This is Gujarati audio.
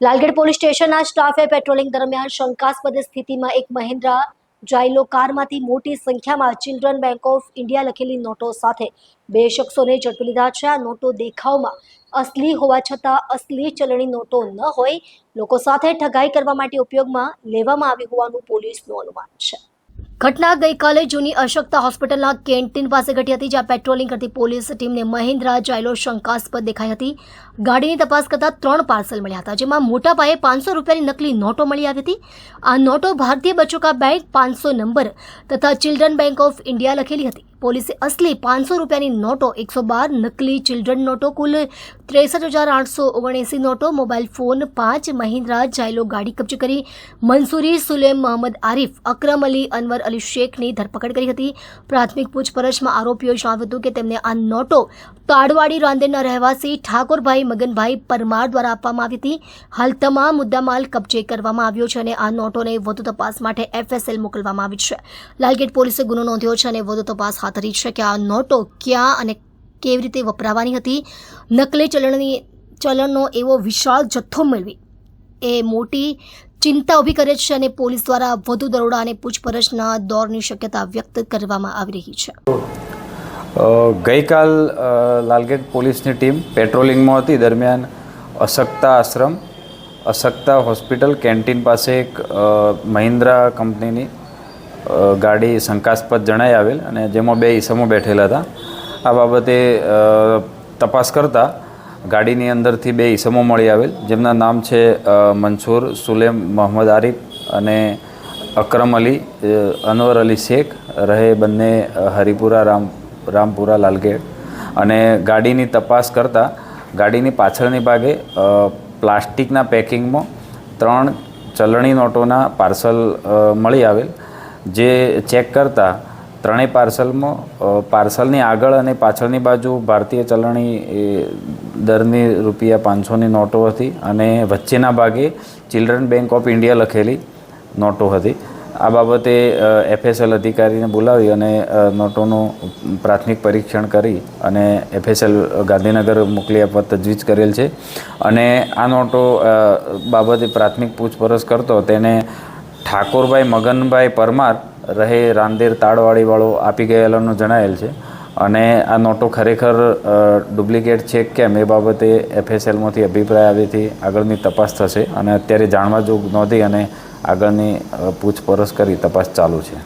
લાલગેટ પોલીસ સ્ટેશનના સ્ટાફે પેટ્રોલિંગ દરમિયાન શંકાસ્પદ સ્થિતિમાં એક મહિન્દ્રા જાયલો કારમાંથી મોટી સંખ્યામાં ચિલ્ડ્રન બેંક ઓફ ઇન્ડિયા લખેલી નોટો સાથે બે શખ્સોને ઝડપી લીધા છે. આ નોટો દેખાવમાં અસલી હોવા છતાં અસલી ચલણી નોટો ન હોય. લોકો સાથે ઠગાઈ કરવા માટે ઉપયોગમાં લેવામાં આવી હોવાનું પોલીસનું અનુમાન છે. ઘટના ગઈકાલે જૂની અશક્તા હોસ્પિટલના કેન્ટીન પાસે ઘટી હતી, જ્યાં પેટ્રોલિંગ કરતી પોલીસ ટીમને મહિન્દ્રા જાયલો શંકાસ્પદ દેખાઈ હતી. ગાડીની તપાસ કરતા ત્રણ પાર્સલ મળ્યા હતા, જેમાં મોટા પાયે પાંચસો રૂપિયાની નકલી નોટો મળી આવી હતી. આ નોટો ભારતીય બચોકા બેંક પાંચસો નંબર તથા ચિલ્ડ્રન બેંક ઓફ ઇન્ડિયા લખેલી હતી. પોલીસે અસલી પાંચસો રૂપિયાની નોટો એકસો બાર, નકલી ચિલ્ડ્રન નોટો કુલ ત્રેસઠ હજાર આઠસો ઓગણએંસી નોટો, મોબાઈલ ફોન પાંચ, મહિન્દ્રા જાયલો ગાડી કબજે કરી મંસૂરી સુલેમ મહંમદ આરીફ, અક્રમ અલી અનવર અલી શેખની ધરપકડ કરી હતી. પ્રાથમિક પૂછપરછમાં આરોપીઓએ જણાવ્યું હતું કે તેમને આ નોટો તાડવાડી રાંદેરના રહેવાસી ઠાકોરભાઈ મગનભાઈ પરમાર દ્વારા આપવામાં આવી હતી. હાલ તમામ મુદ્દામાલ કબજે કરવામાં આવ્યો છે અને આ નોટોને વધુ તપાસ માટે એફએસએલ મોકલવામાં આવી છે. લાલગેટ પોલીસે ગુનો નોંધ્યો છે અને વધુ તપાસ હાથ ધરી છે કે આ નોટો ક્યાં અને કેવી રીતે વપરાવાની હતી. નકલી ચલણની ચલણનો એવો વિશાળ જથ્થો મેળવી એ મોટી ચિંતા ઊભી કરે છે અને પોલીસ દ્વારા વધુ દરોડા અને પૂછપરછના દોરની શક્યતા વ્યક્ત કરવામાં આવી રહી છે. ગઈકાલ લાલગેટ પોલીસની ટીમ પેટ્રોલિંગમાં હતી. દરમિયાન અશક્તા આશ્રમ, અશક્તા હોસ્પિટલ, કેન્ટીન પાસે એક મહિન્દ્રા કંપનીની ગાડી શંકાસ્પદ જણાઈ આવેલ અને જેમાં બે ઈસમો બેઠેલા હતા. આ બાબતે તપાસ કરતાં ગાડીની અંદરથી બે ઈસમો મળી આવેલ, જેમના નામ છે મંસૂર, સુલેમ, મોહમ્મદ આરિફ અને અકરમ અલી અનવર અલી શેખ રહે બંને હરિપુરા રામ, રામપુરા લાલગેટ. અને ગાડીની તપાસ કરતાં ગાડીની પાછળની ભાગે પ્લાસ્ટિકના પેકિંગમાં ત્રણ ચલણી નોટોના પાર્સલ મળી આવેલ, જે ચેક કરતાં ત્રણેય પાર્સલમાં પાર્સલની આગળ અને પાછળની બાજુ ભારતીય ચલણી દરની રૂપિયા પાંચસોની નોટો હતી અને વચ્ચેના ભાગે ચિલ્ડ્રન બેંક ઓફ ઇન્ડિયા લખેલી નોટો હતી. આ બાબતે એફએસએલ અધિકારીને બોલાવી અને નોટોનું પ્રાથમિક પરીક્ષણ કરી અને એફએસએલ ગાંધીનગર મોકલી આપવા તજવીજ કરેલ છે. અને આ નોટો બાબતે પ્રાથમિક પૂછપરછ કરતો તેને ઠાકોરભાઈ, મગનભાઈ પરમાર રહે રાંદેર તાળવાળીવાળો આપી ગયેલાનું જણાયેલ છે. અને આ નોટો ખરેખર ડુપ્લિકેટ છે કેમ એ બાબતે એફએસએલમાંથી અભિપ્રાય આવેથી આગળની તપાસ થશે. અને અત્યારે જાણવા જોગ નહોતી અને આગળની પૂછપરછ કરી તપાસ ચાલુ છે.